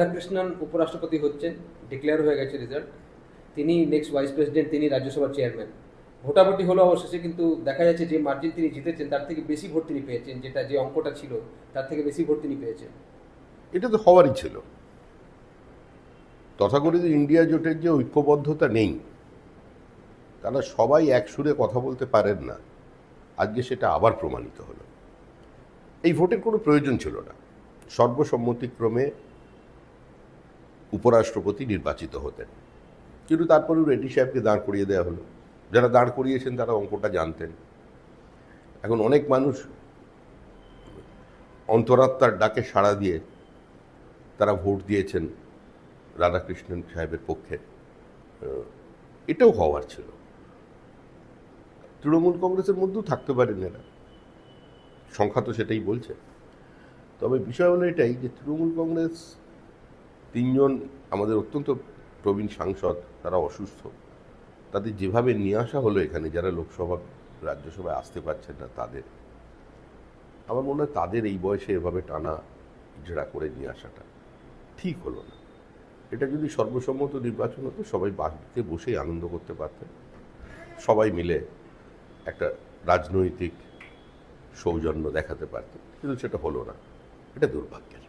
রাধাকৃষ্ণন উপরাষ্ট্রপতি হচ্ছেন ডিক্লেয়ার হয়ে গেছে রেজাল্ট তিনি নেক্সট ভাইস প্রেসিডেন্ট তিনি রাজ্যসভার চেয়ারম্যান ভোটাভুটি হলো অবশেষে কিন্তু দেখা যাচ্ছে যে মার্জিন তিনি জিতেছেন, তার থেকে বেশি ভোট তিনি পেয়েছেন, যেটা যে অঙ্কটা ছিল, তার থেকে বেশি ভোট তিনি পেয়েছেন। এটা তো হওয়ারই ছিল। তথাকথিত ইন্ডিয়া জোটের যে ঐক্যবদ্ধতা নেই, তারা সবাই এক সুরে কথা বলতে পারেন না। আজকে সেটা আবার প্রমাণিত হলো। এই ভোটের কোনো প্রয়োজন ছিল না। সর্বসম্মতিক্রমে উপরাষ্ট্রপতি নির্বাচিত হতেন। কিন্তু তারপরেও রেড্ডি সাহেবকে দাঁড় করিয়ে দেওয়া হলো। যারা দাঁড় করিয়েছেন, তারা অঙ্কটা জানতেন। এখন অনেক মানুষ অন্তরাত্মার ডাকে সাড়া দিয়ে তারা ভোট দিয়েছেন রাধাকৃষ্ণন সাহেবের পক্ষে। এটাও হওয়ার ছিল। তৃণমূল কংগ্রেসের মধ্যেও থাকতে পারেন এরা। সংখ্যা তো সেটাই বলছে। তবে বিষয় হলো এটাই যে তৃণমূল কংগ্রেস তিনজন আমাদের অত্যন্ত প্রবীণ সাংসদ, তারা অসুস্থ। তাদের যেভাবে নিয়ে আসা হলো এখানে, যারা লোকসভা, রাজ্যসভায় আসতে পারছেন না তাদের, আমার মনে হয় তাদের এই বয়সে এভাবে টানা ইজড়া করে নিয়ে আসাটা ঠিক হলো না। এটা যদি সর্বসম্মত নির্বাচন হতো, সবাই বাড়িতে বসেই আনন্দ করতে পারতেন সবাই মিলে একটা রাজনৈতিক সৌজন্য দেখাতে পারতেন কিন্তু সেটা হলো না। এটা দুর্ভাগ্যের।